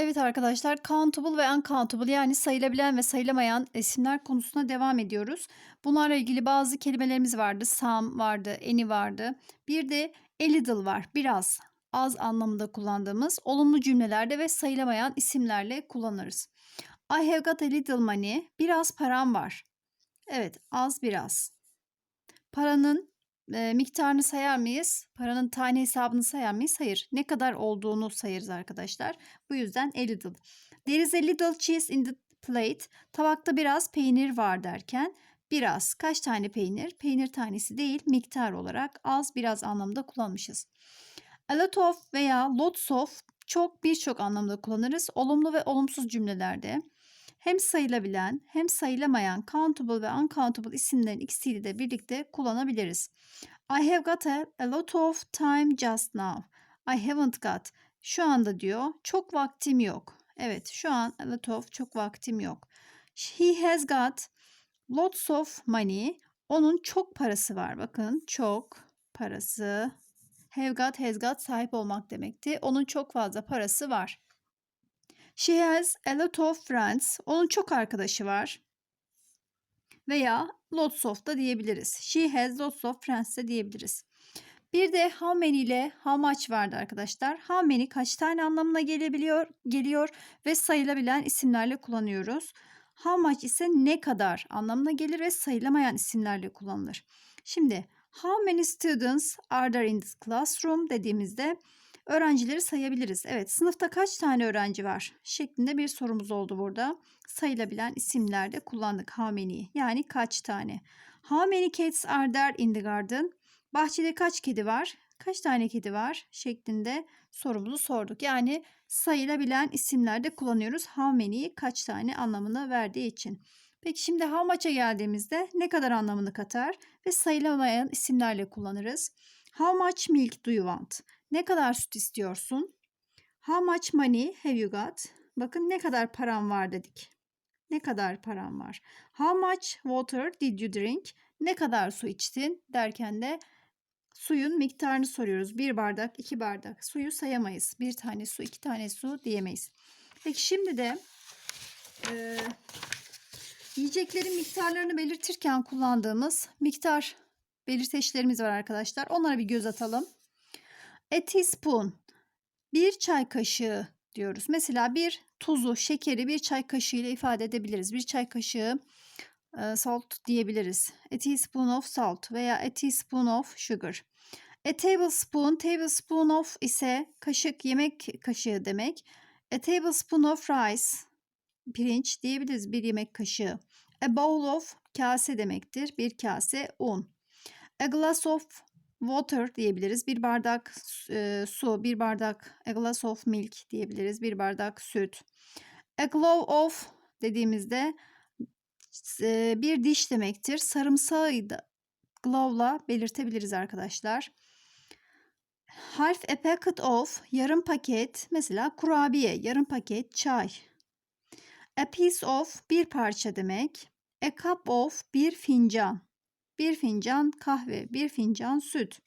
Evet arkadaşlar, countable ve uncountable yani sayılabilen ve sayılamayan isimler konusuna devam ediyoruz. Bunlarla ilgili bazı kelimelerimiz vardı. Some vardı, any vardı. Bir de a little var. Biraz, az anlamında kullandığımız olumlu cümlelerde ve sayılamayan isimlerle kullanırız. I have got a little money. Biraz param var. Evet, az biraz. Paranın e, miktarını sayar mıyız? Paranın tane hesabını sayar mıyız? Hayır. Ne kadar olduğunu sayarız arkadaşlar. Bu yüzden a little. There is a little cheese in the plate. Tabakta biraz peynir var derken biraz. Kaç tane peynir? Peynir tanesi değil, miktar olarak az biraz anlamda kullanmışız. A lot of veya lots of çok birçok anlamda kullanırız. Olumlu ve olumsuz cümlelerde hem sayılabilen hem sayılamayan countable ve uncountable isimlerin ikisiyle de birlikte kullanabiliriz. I have got a, a lot of time just now. I haven't got. Şu anda diyor çok vaktim yok. Evet şu an a lot of çok vaktim yok. He has got lots of money. Onun çok parası var. Bakın çok parası. Have got, has got sahip olmak demekti. Onun çok fazla parası var. She has a lot of friends. Onun çok arkadaşı var. Veya lots of da diyebiliriz. She has lots of friends de diyebiliriz. Bir de how many ile how much vardı arkadaşlar. How many kaç tane anlamına gelebiliyor, geliyor ve sayılabilen isimlerle kullanıyoruz. How much ise ne kadar anlamına gelir ve sayılamayan isimlerle kullanılır. Şimdi how many students are there in this classroom dediğimizde öğrencileri sayabiliriz. Evet sınıfta kaç tane öğrenci var şeklinde bir sorumuz oldu burada. Sayılabilen isimlerde kullandık how many yani kaç tane. How many cats are there in the garden? Bahçede kaç kedi var? Kaç tane kedi var? şeklinde sorumuzu sorduk. Yani sayılabilen isimlerde kullanıyoruz. How many kaç tane anlamını verdiği için. Peki şimdi how much'a geldiğimizde ne kadar anlamını katar ve sayılamayan isimlerle kullanırız. How much milk do you want? Ne kadar süt istiyorsun? How much money have you got? Bakın ne kadar param var dedik. Ne kadar param var? How much water did you drink? Ne kadar su içtin derken de suyun miktarını soruyoruz. Bir bardak, iki bardak. Suyu sayamayız. Bir tane su, iki tane su diyemeyiz. Peki şimdi de e, yiyeceklerin miktarlarını belirtirken kullandığımız miktar belirteçlerimiz var arkadaşlar. Onlara bir göz atalım. A teaspoon bir çay kaşığı diyoruz. Mesela bir tuzu, şekeri bir çay kaşığı ile ifade edebiliriz. Bir çay kaşığı e, salt diyebiliriz. A teaspoon of salt veya a teaspoon of sugar. A tablespoon, tablespoon of ise kaşık, yemek kaşığı demek. A tablespoon of rice, pirinç diyebiliriz bir yemek kaşığı. A bowl of kase demektir. Bir kase un. A glass of water diyebiliriz. Bir bardak e, su, bir bardak a glass of milk diyebiliriz. Bir bardak süt. A glove of dediğimizde e, bir diş demektir. Sarımsağı da glove'la belirtebiliriz arkadaşlar. Harf a packet of yarım paket mesela kurabiye, yarım paket çay. A piece of bir parça demek. A cup of bir fincan. Bir fincan kahve, bir fincan süt.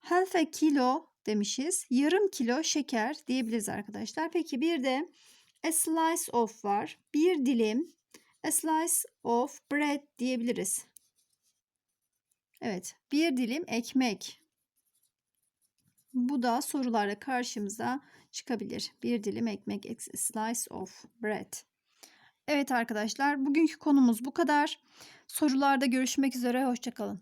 Half a kilo demişiz. Yarım kilo şeker diyebiliriz arkadaşlar. Peki bir de a slice of var. Bir dilim a slice of bread diyebiliriz. Evet, bir dilim ekmek. Bu da sorularda karşımıza çıkabilir. Bir dilim ekmek, a slice of bread. Evet arkadaşlar, bugünkü konumuz bu kadar. Sorularda görüşmek üzere, hoşçakalın.